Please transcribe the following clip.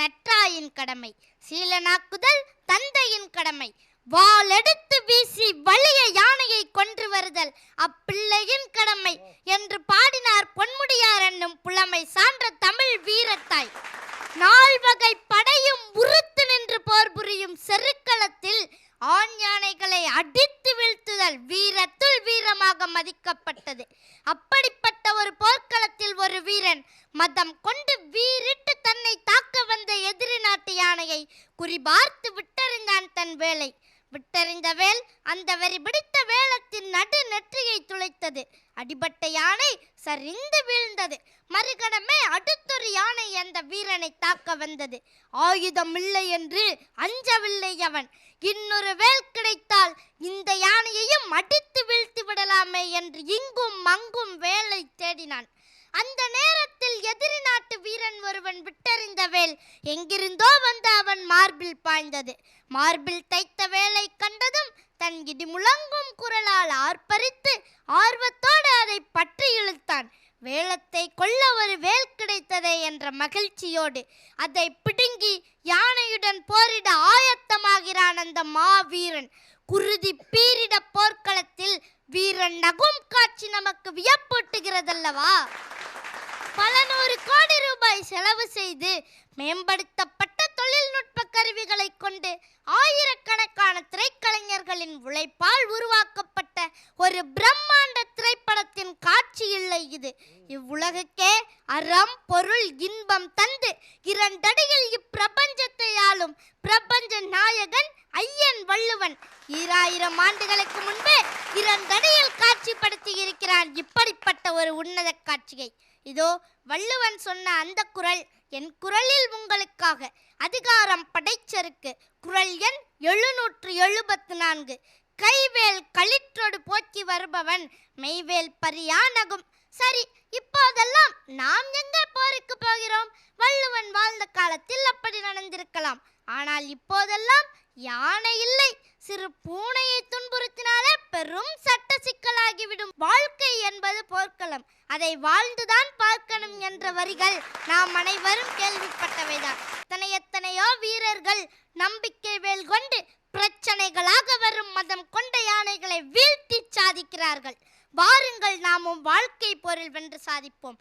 நற்றாயின் கடமை சீலனாக்குதல் தந்தையின் கடமை. வாளெடுத்து வீசி வலிய யானையை கொன்று வருதல் அப்பிள்ளையின் கடமை என்று பாடினார் பொன்முடியார் என்னும் புலமை சான்ற தமிழ் வீரத்தாய். நால்வகை படையும் உறுத்து நின்று போர் புரியும் செருக்களத்தில் ஆண் யானைகளை அடித்து வீழ்த்துதல் வீரத்துள் வீரமாக மதிக்கப்பட்டது. அப்படிப்பட்ட ஒரு போர்க்களத்தில் ஒரு வீரன் மதம் கொண்டு வீறிட்டு தன்னை தாக்க வந்த எதிரி வேலையை குறிபார்த்து விட்டறிந்தான் தன் வேலை. விட்டறிந்த வேல் அந்த வெறி பிடித்த வேலத்தின் நடு நெற்றியை துளைத்தது. அடிபட்ட யானை சரிந்து வீழ்ந்தது. மறுகணமே அடுத்தொரு யானை அந்த வீரனை தாக்க வந்தது. ஆயுதம் இல்லை என்று அஞ்சவில்லை அவன். இன்னொரு வேல் கிடைத்தால் இந்த யானையையும் அடித்து வீழ்த்தி விடலாமே என்று இங்கும் அங்கும் வேலை தேடினான். அந்த நேரத்தில் எதிரி நாட்டு வீரன் ஒருவன் விட்டறிந்த வேல் எங்கிருந்தோ வந்து அவன் மார்பில் பாய்ந்தது. மார்பில் தைத்த வேலை கண்டதும் தன் இடி முழங்கும் குரலால் ஆர்ப்பரித்து ஆர்வத்தோடு அதை பற்றி இழுத்தான். வேலத்தை கொல்ல ஒரு வேல் கிடைத்ததே என்ற மகிழ்ச்சியோடு அதை பிடுங்கி யானையுடன் போரிட ஆயத்தமாகிறான் அந்த மாவீரன். குருதி பீரிட போர்க்களத்தில் வீரன் நகும் காட்சி நமக்கு வியப்பூட்டுகிறதல்லவா? பல நூறு கோடி ரூபாய் செலவு செய்து மேம்படுத்தப்பட்ட தொழில்நுட்ப கருவிகளை கொண்டு ஆயிரக்கணக்கான திரைக்கலைஞர்களின் உழைப்பால் உருவாக்கப்பட்ட ஒரு பிரம்மாண்ட திரைப்படத்தின் காட்சி இல்லை இது. இவ்வுலகுக்கே அறம் பொருள் இன்பம் தந்து இரண்டடியில் இப் ஆயிரம் ஆண்டுகளுக்கு முன்பு இரண்டடியில் காட்சிப்படுத்தி இருக்கிறான் இப்படிப்பட்ட ஒரு உன்னத காட்சியை. இதோ வள்ளுவன் சொன்ன அந்த குரல் என் குரலில் உங்களுக்காக. அதிகாரம் படைச்சருக்கு குரல் எண் எழுநூற்று எழுபத்து நான்கு. கைவேல் களிற்றோடு போக்கி வருபவன் மெய்வேல் பரியானகும். சரி இப்போதெல்லாம் நாம் எங்கே போருக்கு போகிறோம்? வள்ளுவன் வாழ்ந்த காலத்தில் அப்படி நடந்திருக்கலாம். ஆனால் இப்போதெல்லாம் யானை இல்லை. சிறு பூனையை துன்புறுத்தினாலே பெரும் சட்ட சிக்கலாகிவிடும். வாழ்க்கை என்பது போர்க்களம். அதை வாழ்ந்துதான் பார்க்கணும் என்ற வரிகள் நாம் அனைவரும் கேள்விப்பட்டவைதான். எத்தனை எத்தனையோ வீரர்கள் நம்பிக்கை வேல் கொண்டு பிரச்சனைகளாக வரும் மதம் கொண்ட யானைகளை வீழ்த்தி சாதிக்கிறார்கள். வாருங்கள் நாமும் வாழ்க்கை போரில் வென்று சாதிப்போம்.